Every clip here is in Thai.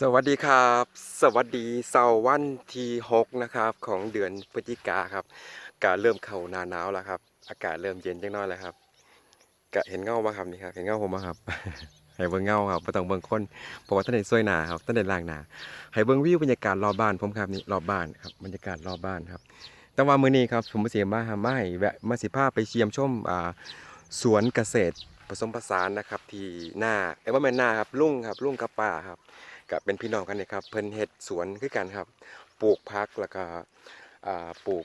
สวัสดีครับ สวัสดีเสาร์วันที่6นะครับของเดือนพฤศจิกาครับกาเริ่มเข้าหน้าหนาวแล้วครับ อากาศเริ่มเย็นจังน้อยแล้วครับกะเห็นเงาบ่ครับนี่ครับเห็นเงาผมบ่ครับ ให้เบิ่งเงาครับบ่ต้องเบิ่งคนเพราะว่าท่านได้สวยหนาครับท่านได้ล้างหนาให้เบิ่งวิวบรรยากาศรอบบ้านผมครับนี่รอบบ้านครับบรรยากาศรอบบ้านครับแต่ว่ามื้อนี้ครับผมเสิมาหามาให้แวะมาสิพาไปเชียมชมอ่าสวนเกษตรผสมผสานนะครับที่หน้าเอ้ยว่าแม่นหน้าครับลุงครับลุงกับป้าครับ ก็เป็นพี่น้องกันนี่ครับเพิ่นเฮ็ดสวนคือกันครับ ปลูกพักแล้วก็ปลูก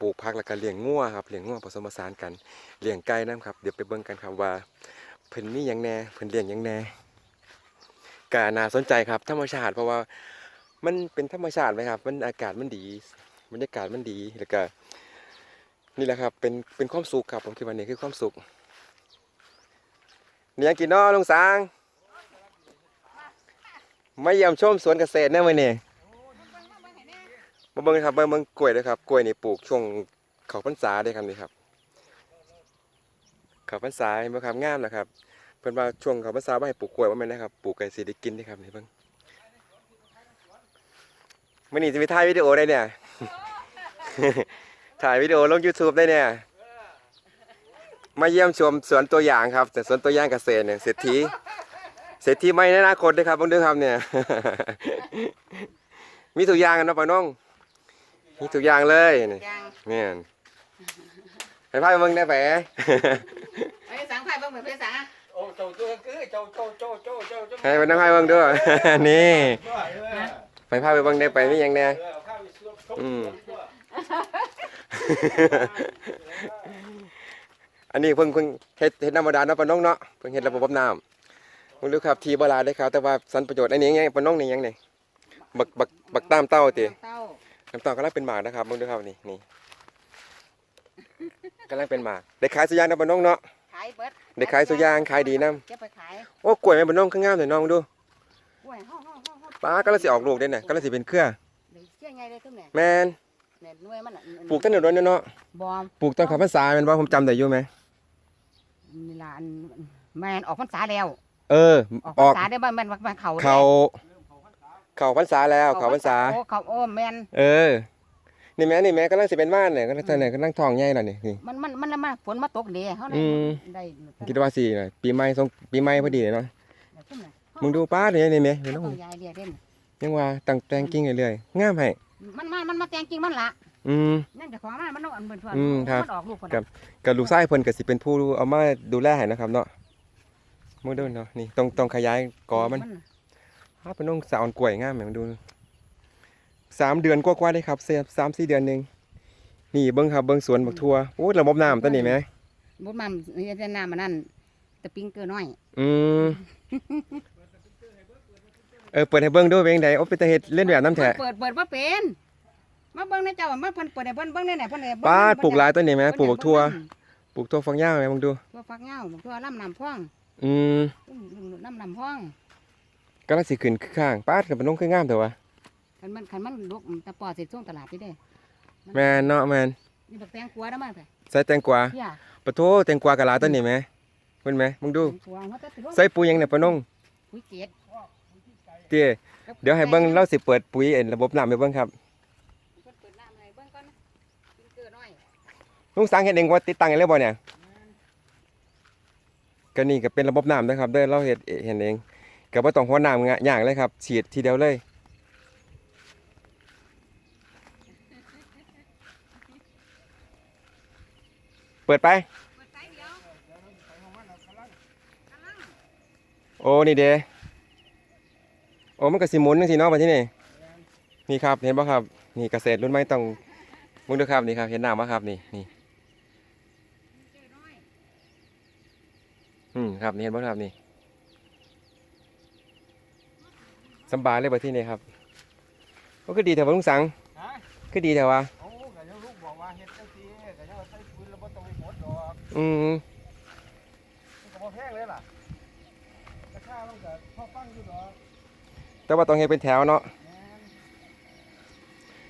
ปลูกพักแล้วก็เลี้ยงงัวครับเลี้ยงงัวผสมผสานกันเลี้ยงไก่นํครับเดี๋ยวไปเบิ่งกันครับว่าเพิ่นมีหยังแน่เพิ่นเลี้ยงหยังแน่ก็น่าสนใจครับธรรมชาติเพราะว่ามันเป็นธรรมชาติไหมครับ มันอากาศมันดีบรรยากาศมันดีแล้วก็นี่แหละครับเป็นเป็นความสุขครับผมคิดว่านี่คือความสุขเนี่ยังกินนาะลุงสาง มาเยี่ยมชมสวนเกษตรแน่มื้อนี้มาเบิ่งครับเบิ่งเบิ่งกล้วยด้อครับกล้วยนี่ปลูกช่วงเขาพรรษาเด้ครับนี่ครับเขาพรรษาเห็นบ่ครับงามนะครับ เพิ่นว่าช่วงเขาพรรษาบ่ให้ปลูกกล้วยว่าแม่นนะครับปลูกไก่สิได้กินเด้ครับนี่เบิ่งมื้อนี้สิมีถ่ายวิดีโอได้เนี่ย ถ่ายวิดีโอลง YouTube ได้เนี่ย มาเยี่ยมชมสวนตัวอย่างครับ แต่สวนตัวอย่างเกษตรเนี่ยเศรษฐี เศรษฐีไม่ในอนาคตด้วยครับเบิ่งเด้อครับเนี่ย มีทุกอย่างกันเนาะป้าน้อง มีทุกอย่างเลยนี่ยังแม่นให้พาไปเบิ่งได้แปะไอ้สังไผ่เบิ่งเหมือนเพื่อนสังอะโอ้เจ้าตัวคือเจ้าเจ้าเจ้าเจ้าเจ้าเจ้าให้ไปนั่งให้เบิ่งด้วย นี่เออไปพาไปเบิ่งได้ไปมีหยังแหน่ เออข้าวไปซื้อชมอืมอันนี้เพิ่งเพิ่งเฮ็ดเฮ็ดธรรมดาเนาะป้าน้องเนาะเพิ่งเฮ็ดระบบน้ำ มึงดูครับทีบ่หลายเด้อครับ แต่ว่าสรรประโยชน์อันนี้ยังป้าน้องนี่ยังนี่บักบักบักตามเต้าติเต้าน้ำตาลกำลังเป็นหมากนะครับมึงดูครับนี่นี่กำลังเป็นหมากได้ขายสุยางนะบนน้องเนาะขายเบิดได้ขายสุยางขายดีนํเก็บไปขายโอ้กล้วยแม่บนน้องข้างงามเลยน้องดูกล้วยห้องห้องห้องห้องป้ากำลังสิออกลูกได้น่ะกำลังสิเป็นเครือเดี๋ยวเชี่ยไงเลยทุ่มเนี่ยแมนเนี่ยหน่วยมันอะปลูกตั้งแต่โดนเนาะบอมปลูกตอนเขาพรรษาแม่นบ่ผมจำได้อยู่ไหมนี่ล่ะอันแมนออกพรรษาแล้ว เออ ออกอพรอรกษาได้บ้านแมนมาเขาเขาเขาพรรษาแล้วเขาพรรษา โอ้เขาโอ้แมนเออ นี่แม่นี่แม่กำลังสิเป็นม่านเนี่ยกำลังเนี่ยกำลังท้องใหญ่แล้วนี่นี่ มันมันมันแล้วมันฝนมาตกเดีเขาได้อืม ได้คิดว่าสิน่ะปีใหม่สงปีใหม่พอดีเลยเนาะเดี๋ยวทุ่มเนี่ยมึงดูป้าเนี่ยนี่แม่เห็นต้น้ององยายเรียกเล่นยังว่าตั้งแต่งกิ่งเรื่อยๆงามให้มันมามันมาแตงจริงมันละอืม นั่นจะของมามันต้องอันเบิ่นเพื่อนอืมครับ มันออกลูกคนครับกับลูกชายเพิ่นก็สิเป็นผู้เอามาดูแลให้นะครับเนาะ มึงดูเนาะนี่ต้องต้องขยายกอมันฮาเป็นน้องสาวอ่อนกล้วยงามแหมมึงดูสามเดือนกว่าๆได้ครับเสียสามสี่เดือนหนึงนี่เบิ่งครับเบิ่งสวนบักทั่วโอ้ยระบบน้ำตัวนี้แหมบุญมัมนี่จะน้ำมันนั่นตะปิงเกลือน้อย อืมเออเปิดให้เบิ่งดูเป็นจังไดโอ้เป็นตาเฮ็ดเล่นแบบน้ำแท้เปิดเปิดว่าเป็นมาเบิ่งในเจ้ามาเพิ่นเปิดให้เพิ่นเบิ่งในไหนเพิ่นให้เบิ่งป้าดปลูกหลายต้นนี่แหมปลูกบักทั่วเพิ่นปลูกทั่วฝักยาวแหมมึงดูทั่วฟักเหย้าบักทั่วลำน้ำพ่อง อืมน้ำน้ำพ่องกำลังสิขึ้นข้างป้าดก็เป็นน้องคืองามแต่ว่าคันมันคันมันลุกตะปอดสิช่วงตลาดนี่เด้แม่นเนาะแม่นนี่บักแตงกวาเด้อมาแต่ใส่แตงกวาเฮียปะโถแตงกวากะหลายต้นนี่แหมเพิ่นแหมมึงดู แตงกวาหัวตะสิใส่ปุ๋ยหยังเนี่ยปะน้องปุ๋ยเกศเตี้ยเดี๋ยวให้เบิ่งเราสิเปิดปุ๋ยเอ็นระบบน้ำให้เบิ่งครับเพิ่นเปิดน้ำให้เบิ่งก่อนนะปิงเกลือน้อยลุงสังเฮ็ดเองว่าติดตั้งเองเลยบ่เนี่ย ก็นี่ก็เป็นระบบน้ำนะครับเด้อเราเฮ็ดเห็นเองก็บ่ต้องหัวน้ำงะย่างเลยครับฉีดทีเดียวเลยเปิดไป โอ้นี่เด้โอ้มันก็สิหมุนจังซี่เนาะบัดที่นี่นี่ครับเห็นบ่ครับ นี่เกษตรรุ่นใหม่ต้องมึงดูครับนี่ครับ เห็นน้ำบ่ครับนี่นี่ เกลือน้อย อืมครับนี่เห็นบ่ครับนี่สำบายเลยบัดที่นี่ครับก็คือดีแต่ว่าลุงสังฮะคือดีแต่ว่าโอ้ก็ยังลูกบอกว่าเฮ็ดจังซี่ก็ยังว่าใส่ปุ๋ยแล้วบ่ต้องไปหมดดอกอืมมันก็บ่แพงเลยล่ะราคามันก็พอฟังอยู่ดอกแต่ว่าต้องเฮ็ดเป็นแถวเนาะ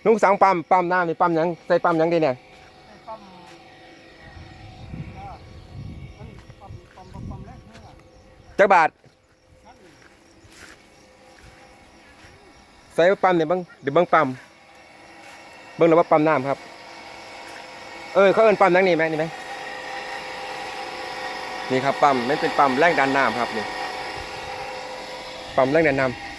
แม่นลุงสังปั๊มปั๊มน้ำนี่ปั๊มหยังใส่ปั๊มหยังดีเนี่ย ไอ้ปั๊มอ่ามันปั๊มปั๊มปั๊มปั๊มแรกเท่าไหร่ จักบาทใส่ปั๊มเนี่ยบิ่งเดี๋ยวบิ่งปั๊มเบิ่งแล้วว่าปั๊มน้ำครับ เออเขาเอินปั๊มนั่งนี่ไหมนี่ไหมนี่ครับปั๊มไมันเป็นปั๊มแรงดันน้ำครับนี่ปั๊มแรงดันน้ำ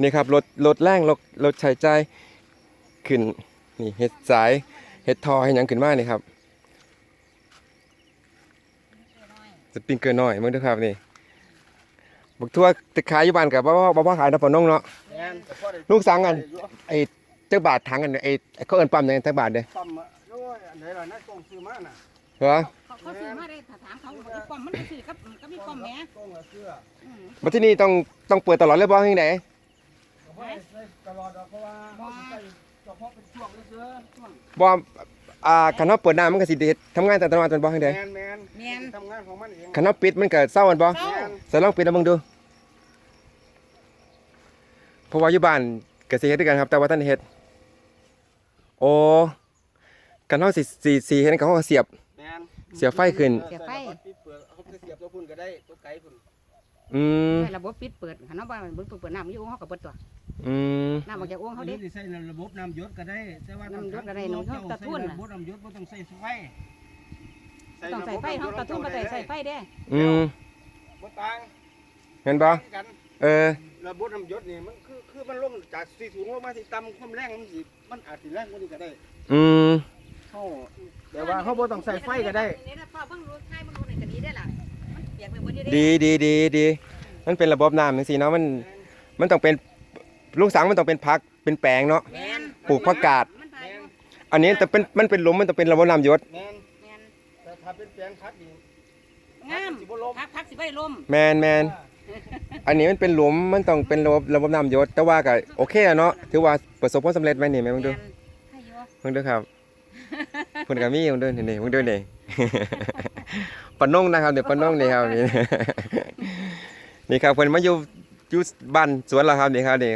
นี่ครับรถรถแรงรถรถใช้ใจ ขึ้นนี่เฮ็ดสายเฮ็ดทอให้หยังขึ้นมานี่ครับสปริงเกอร์น้อยมึงดูครับนี่บักทั่วตะขายอยู่บ้านกับบ่บ่บ่บ่ขายนะปะน้องเนาะ แม่นแต่พอได้ลูกสังกัน ไอ้เจ้าบาทถังกันไอ้ไอ้เขาเอิ้นปั๊มหยังจักบาทเด้ปั๊มอะโอ้ยอันไหนล่ะนายกงซื้อมาน่ะเหรอเขาเขาซื้อมาได้ถ้าถามเขาบอกอีป้อมมันก็ซื้อกับกับอีป้อมแหม่กงละเสื้ออืมบัดที่นี่ต้องต้องเปิดตลอดเลยบ่จังได๋ก็บ่ได้ใส่ตลอดดอกเพราะว่าเบ่อ่าคันเฮาเปิดน้ำมันก็สิได้เฮ็ดทำงานแต่ตลอดจนบ่จังได๋แมนแมนแม่นทำงานของมันเองคันเฮาปิดมันก็เศร้าอันบ่เศร้าแม่นใส่ลองปิดแล้วมึงดูเพราะว่าอยู่บ้านก็สิเฮ็ดด้วยกันครับ แต่ว่าท่านเฮ็ดโอ้กันเฮาสิสิสิเฮ็ดก็เฮาก็เสียบแมนเสียบไฟขึ้นออใส่ระบบปิดเปิดเขาจะเสียบตัวพุ่นก็ได้ตัวไกลพุ่นอืมให้ระบบปิดเปิดคันเนาะว่ามันเปิดเปิดน้ำอยู่เฮาก็เปิดตัว อืม น้ำออกจากโอ่งเขาดิใส่ระบบน้ำหยศก็ได้ แต่ว่าน้ำหยศก็ได้น้ำหยศตะทุ่นใส่น่ะ ระบบน้ำหยศบ่ต้องใส่ไฟต้องใส่ไฟเฮาตะทุ่มมาใส่ใส่ไฟเด้อืมบ่ต่างเห็นบ่กัน เออ ระบบน้ำหยศนี่มันคือคือมันลงจากที่สูงลงมาที่ต่ำความแรงมันสิมันอาจสิแรงกว่านี้ก็ได้อืม เฮาแต่ว่าเฮาบ่ต้องใส่ไฟก็ได้ นี่นะพ่อเบิ่งรู้ท้ายเบิ่งรู้นี่ก็ดีได้ล่ะมันเปียกไปหมดอยู่เด้ดีดีดีดีมันเป็นระบบน้ำจังซี่เนาะมันมันต้องเป็น ลูกสังมันต้องเป็นพักเป็นแปลงเนาะ แม่นปลูกผักกาด มันพายอยู่อันนี้แต่เป็นมันเป็นหลุมมันต้องเป็นระบบน้ำหยศแม่นแม่นแต่ถ้าเป็นแปลงพัดนี่งามสิบ่ลมพักพักสิบ่ได้ลมแมนแมนอันนี้มันเป็นหลุมมันต้องเป็นระบบระบบน้ำหยศแต่ว่าก็โอเคอะเนาะถือว่าประสบความสำเร็จไหมนี่แม่มึงดูแม่นให้อยู่มึงดูครับเพิ่นก็มีมึงดูนี่นี่มึงดูนี่ ปะนงนะครับเดี๋ยวปะนงนี่ครับนี่ นี่ครับเพิ่นมาอยู่อยู่บ้านสวนแล้วครับนี่ครับนี่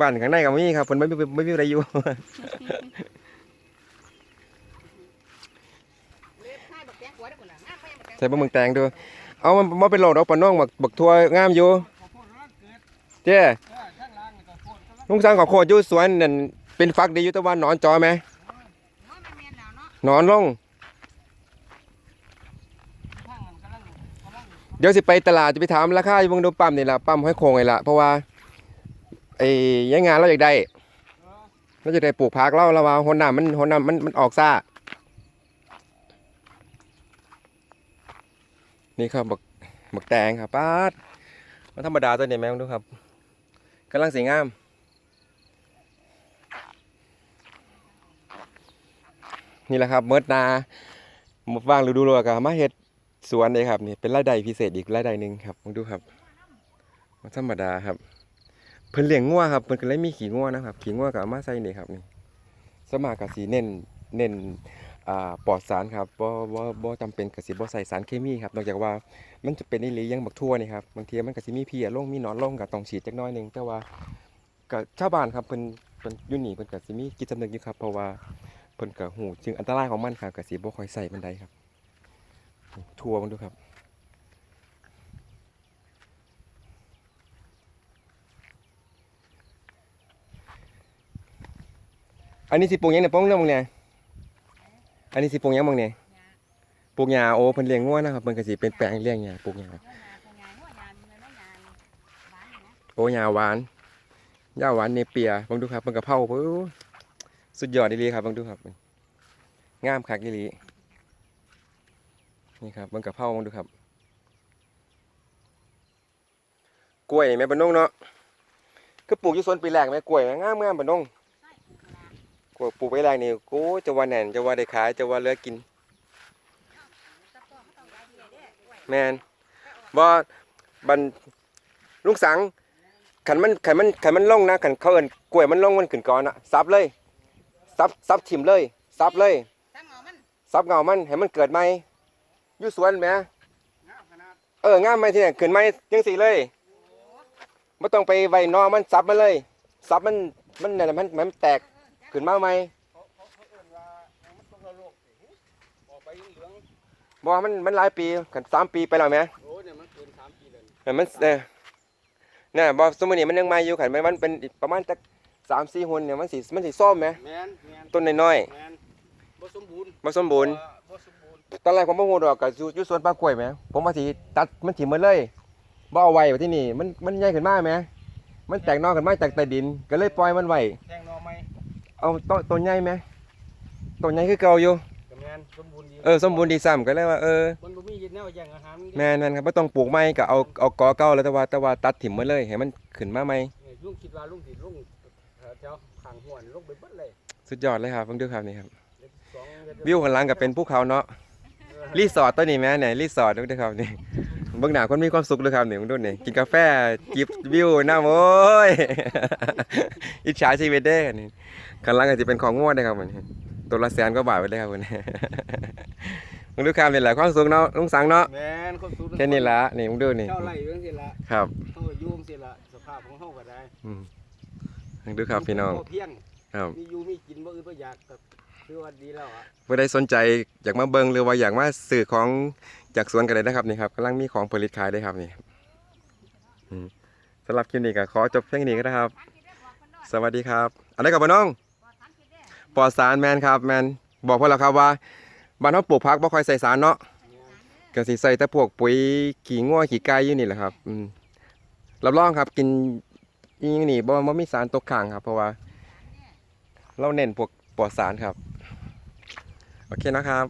บ้านข้างในก็มีครับเพิ่นไม่มีไม่มีอะไรอยู่เล็บท้ายบักแตงกวาได้พุ่นน่ะงามไปยังบักแตงใส่บะหมึงแตงดู เอามันบ่เป็นโลดอกปะนงบักบักทั่วงามอยู่ขอโทษนะเกิดเจ้เออข้างล่างนี่ก็โทษกำลังลุงสังขอโคตรอยู่สวนนั่นเป็นฟักดีอยู่แต่ว่าหนอนจอไหมโอ้ยมันแม่นแล้วเนาะหนอนลงข้างนั้นกำลังกำลังเดี๋ยวสิไปตลาดจะไปถามราคาอยู่เบิ่งดูปั๊มนี่ล่ะปั๊มห้อยโคงนี่ล่ะเพราะว่า ไอ้ยังงานเราอยากได้เราจะได้ปลูกผักเราเราว่าหนน้ำมันหนน้ำมันมันออกซ่านี่ครับบักบักแตงครับป้าดมันธรรมดาตัวนี้แม่งดูครับกำลังสีงามนี่แหละครับเมิดนาหมดว่างฤดูรัวก็มาเฮ็ดสวนเลยครับนี่เป็นรายได้พิเศษอีกรายได้หนึ่งครับลองดูครับมันธรรมดาครับ เพิ่นเลี้ยงงัวครับเพิ่นก็เลยมีขี้งัวนะครับขี้งัวก็เอามาใส่นี่ครับนี่สมากก็สิเน้นเน้นอ่าปลอดสารครับบ่บ่บ่จำเป็นก็สิบ่ใส่สารเคมีครับนอกจากว่ามันจะเป็นอีหลีอยังบักทั่วนี่ครับบางทีมันก็สิมีเพียลงมีหนอนลงก็ต้องฉีดจักหน้อยหนึงแต่ว่าก็ชาวบ้านครับเพิ่นเพิ่นอยู่นี่เพิ่นก็สิมีจิตสำนึกอยู่ครับเพราะว่าเพิ่นก็ฮู้ถึงอันตรายของมันครับก็สิบ่ค่อยใส่ปานใดครับ ทั่วมันดูครับ อันนี้สิปลูกหยังเนี่ยป้องเรื่องมึงเนี่ยอันนี้สิปลูกหยังมึงเนี่ยปลูกหญ้าโอ้เพิ่นเลี้ยงงัวนะครับเพิ่นก็สิเป็นแปลงเลี้ยงหญ้าปลูกหญ้าหัวหน้าหัวหน้าหัวหน้ามีน้อยาโอ้หญ้าหวานหญ้าหวานเนเปียเบิ่งดูครับเพิ่นกะเพราเพิ่นสุดยอดอีหลีครับเบิ่งดูครับงามคักอีหลีนี่ครับเบิ่งกะเพราเบิ่งดูครับ กล้วยนี่แม่บ่นงเนาะคือปลูกอยู่สวนปีแรกแม่กล้วยแม่งามๆบ่นง กล้วยปลูกไว้แรกนี่โอ้จะว่าแน่นจะว่าได้ขายจะว่าเลือกิน แมนบ่บันลุงสังขันมันขันมันขันมันล่องนะขันเขาเอินกล้วยมันล่องมันขึ้นก่อนอะซับเลยซับซับทิมเลยซับเลยซับเงามันให้มันเกิดใหมยู่สวนแหมเอองามไหมที่เนี่ยขึ้นใหม่จังสีเลยไม่ต้องไปไว้นอมันซับมันเลยซับมันมันนั่นน่ะมันมันแตก ขึ้นมาใหม่เขาเขาเขาเอิ้นว่ามันต้องละโลกสิออกไปเหลืองบ่มันมันหลายปีกันสามปีไปแล้วแหมโอ้เนี่ยมันเกินสามปีเลยแต่มันเออเนี่ยบ่สมมุตินี่มันยังใหม่อยู่คันมันมันเป็นประมาณจัก3-4หุ่นเนี่ยมันสิมันสิซ่อมแหมแมนแมนต้นน้อยแมนบ่สมบูรณ์ๆบ่สมบูรณ์ บ่สมบูรณ์ตอนแรกผมบ่ฮู้ดอกก็อยู่อยู่สวนปลากล้วยแหมผมว่าสิตัดมันสิหมดเลยบ่เอาไว้ไว้ที่นี่มันมันใหญ่ขึ้นมาแหมมันแตกหนอขึ้นมาจากใต้ดิน ก็เลยปล่อยมันไว้แทงหนอไม้ เอาต้นต้นใหญ่ไหมต้นใหญ่คือเก่าอยู่ก็แมนสมบูรณ์ดีเออสมบูรณ์ดีซ้ำก็เลยว่าเออมันบ่มีเย็นแนวแย่งอาหารนแม่นแม่นครับบ่ต้องปลูกใหม่ก็เอาเอากอเก่าแล้วแต่ว่าแต่ว่าตัดถิ่มหมดเลยให้มันขึ้นมาใหม่เนี่ยลุงคิดว่าลุงสิลุงแถวข้างห้วนลงไปเบิดเลยสุดยอดเลยครับเพิ่งดูครับนี่ครับเด็กสองเด็กวิวข้างหลังก็เป็นภูเขาเนาะเออรีสอร์ทตัวนี้แม่เนี่ยรีสอร์ทดูเด้อครับนี่ เบิ่งหน้าคนมีความสุขเลยครับนี่มึงดูนี่กินกาแฟจิบวิวน้ำโอ้ยอิจฉาชีวิตเด้อนี่ข้างหลังก็สิเป็นของงวดเด้อครับมันตัวละแสนกว่าบาทไปเลยครับคุณมึงดูครับนี่แหละความสุขเนาะลุงสังเนาะแมนคนสูงแค่นี้ละนี่มึงดูนี่เจ้าไร่เรื่องสิละครับเฮาก็อยู่จังซี่ละสภาพของเฮาก็ได้อืมมึงดูครับพี่น้องพอเพียงครับมีอยู่มีกินบ่อื่นบ่อยากก็คือว่าดีแล้วอะผู้ใดสนใจอยากมาเบิงหรือว่าอยากมาซื้อของ จากสวนกันเลยนะครับนี่ครับกำลังมีของผลิตขายด้วยครับนี่สำหรับคลิปนี้ก็ขอจบเพียงนี้ก็นะครับ สวัสดีครับอะไรกับบ้าน้องปอดสารแมนครับแมนบอกพวกเราครับว่าบ้านเราปลูกพักบ่ค่อยใส่สารเนาะก็สิใส่แต่พวกปุ๋ยขี้งัวขี้ไก่อยู่นี่แหละครับรับรองครับกินอีหยังนี่บ่บ่มีสารตกค้างครับ เพราะว่า เราเน้นพวกปลอดสารครับ โอเคนะครับ